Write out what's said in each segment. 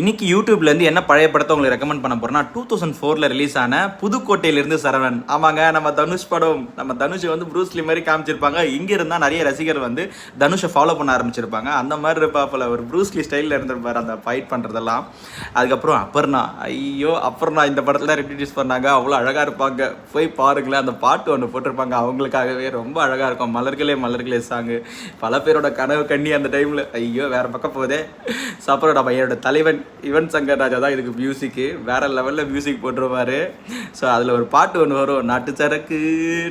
இன்னைக்கு யூடியூப்லேருந்து என்ன பழைய படத்தை உங்களுக்கு ரெக்கமெண்ட் பண்ண போறேன்னா டூ தௌசண்ட் ஃபோரில் ரிலீஸ் ஆன புதுக்கோட்டையிலிருந்து சரவணன். ஆமாங்க நம்ம தனுஷ் படம் நம்ம தனுஷை வந்து ப்ரூஸ்லி மாதிரி காமிச்சிருப்பாங்க. இங்கே இருந்தால் நிறைய ரசிகர் வந்து தனுஷை ஃபாலோ பண்ண ஆரம்பிச்சிருப்பாங்க. அந்த மாதிரி இருப்பாப்பில் ஒரு ப்ரூஸ்லி ஸ்டைலில் இருந்திருப்பார் அந்த ஃபைட் பண்ணுறதெல்லாம் அதுக்கப்புறம் அப்பர்ணா ஐயோ அப்பர்ணா இந்த படத்தில் ரெப்டியூஸ் பண்ணாங்க. அவ்வளோ அழகாக இருப்பாங்க. போய் பாருங்களேன் அந்த பாட்டு ஒன்று போட்டிருப்பாங்க. அவங்களுக்காகவே ரொம்ப அழகாக இருக்கும். மலர்களே மலர்களே சாங்கு பல பேரோட கனவு கண்ணி அந்த டைமில் ஐயோ வேறு பக்கம் போதே ஸோ அப்புறம் நம்ம என்னோட தலைவன். யுவன் சங்கர் ராஜா தான் இதுக்கு மியூசிக்கு வேற லெவலில் மியூசிக் போட்டுருவாரு. ஸோ அதில் ஒரு பாட்டு ஒன்று வரும். நாட்டு சரக்கு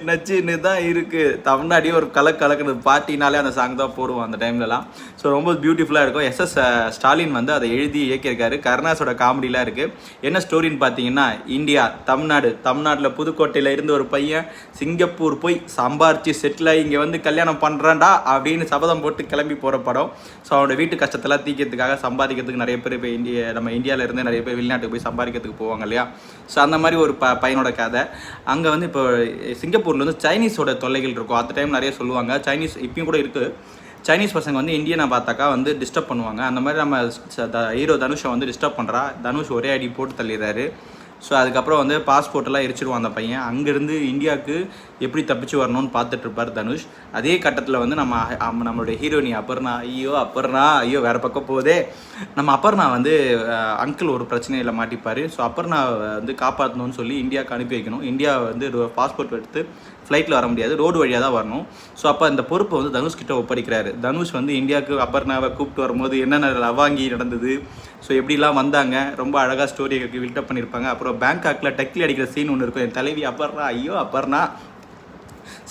நச்சுன்னு தான் இருக்குது தமிழ்நாடியும் ஒரு கலக்கு கலக்குறது பாட்டினாலே அந்த சாங் தான் போடுவோம் அந்த டைம்லலாம் ஸோ ரொம்ப பியூட்டிஃபுல்லாக இருக்கும். எஸ்எஸ் ஸ்டாலின் வந்து அதை எழுதி இயக்கியிருக்காரு. கருணாஸோட காமெடிலாம் இருக்குது என்ன ஸ்டோரின்னு பார்த்தீங்கன்னா இந்தியா தமிழ்நாடு. தமிழ்நாட்டில் புதுக்கோட்டையில் இருந்து ஒரு பையன் சிங்கப்பூர் போய் சம்பாரிச்சு செட்டில் ஆகி இங்கே வந்து கல்யாணம் பண்ணுறான்டா அப்படின்னு சபதம் போட்டு கிளம்பி போகிற படம். ஸோ அவனோட வீட்டு கஷ்டத்தெல்லாம் தீக்கிறதுக்காக சம்பாதிக்கிறதுக்கு நிறைய பேர் போய் இந்திய நம்ம இந்தியாவிலேருந்து நிறைய பேர் வெளிநாட்டுக்கு போய் சம்பாதிக்கிறதுக்கு போவாங்க இல்லையா? ஸோ அந்த மாதிரி ஒரு ப பையனோட கதை. அங்கே வந்து இப்போ சிங்கப்பூரில் வந்து சைனீஸோட தொல்லைகள் இருக்கும். அந்த டைம் நிறைய சொல்லுவாங்க. சைனீஸ் இப்பயும் கூட இருக்குது சைனீஸ் பசங்க வந்து இந்தியனை பார்த்தாக்கா வந்து டிஸ்டர்ப் பண்ணுவாங்க. அந்த மாதிரி நம்ம ஹீரோ தனுஷை வந்து டிஸ்டர்ப் பண்ணுறா தனுஷ் ஒரே அடி போட்டு தள்ளிடுறாரு. ஸோ அதுக்கப்புறம் வந்து பாஸ்போர்ட் எல்லாம் எரிச்சிடுவான் அந்த பையன். அங்கேருந்து இந்தியாவுக்கு எப்படி தப்பிச்சு வரணும்னு பார்த்துட்ருப்பார் தனுஷ். அதே கட்டத்தில் வந்து நம்ம அம்- நம்மளுடைய ஹீரோயினி அப்பர்ணா ஐயோ அப்பர்ணா ஐயோ வேறு பக்கம் போதே நம்ம அப்பர்ணா வந்து அங்கிள் ஒரு பிரச்சனையில் மாட்டிப்பார். ஸோ அப்பர்ணா வந்து காப்பாற்றணும்னு சொல்லி இந்தியாவுக்கு அனுப்பி வைக்கணும். இந்தியா வந்து பாஸ்போர்ட் எடுத்து ஃப்ளைட்டில் வர முடியாது. ரோடு வழியாக தான் வரணும். ஸோ அப்போ அந்த பொறுப்பை வந்து தனுஷ் கிட்ட ஒப்படைக்கிறாரு. தனுஷ் வந்து இந்தியாவுக்கு அப்பர்ணாவை கூப்பிட்டு வரும்போது என்னென்ன லவாங்கி நடந்தது? ஸோ எப்படிலாம் வந்தாங்க? ரொம்ப அழகாக ஸ்டோரியை பில்டப் பண்ணியிருப்பாங்க அப்புறம் பேங்காக்கில் டக்கில் அடிக்கிற சீன் ஒன்று இருக்கும். என் தலைவி அப்பர்ணா ஐயோ அப்பர்ணா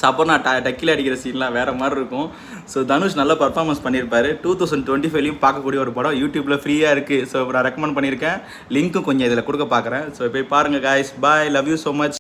சப்பர்னா அப்பர்ணா ட டக்கில் அடிக்கிற சீன்லாம் வேறு மாதிரி இருக்கும். ஸோ தனுஷ் நல்ல பர்ஃபார்மன்ஸ் பண்ணியிருப்பாரு டூ தௌசண்ட் டுவெண்ட்டி ஃபைவ்லையும் பார்க்கக்கூடிய ஒரு படம். யூடியூப்பில் ஃப்ரீயாக இருக்குது ஸோ நான் ரெக்கமெண்ட் பண்ணியிருக்கேன் லிங்க்கும் கொஞ்சம் இதில் கொடுக்க பார்க்குறேன். ஸோ போய் பாருங்கள் guys bye love you so much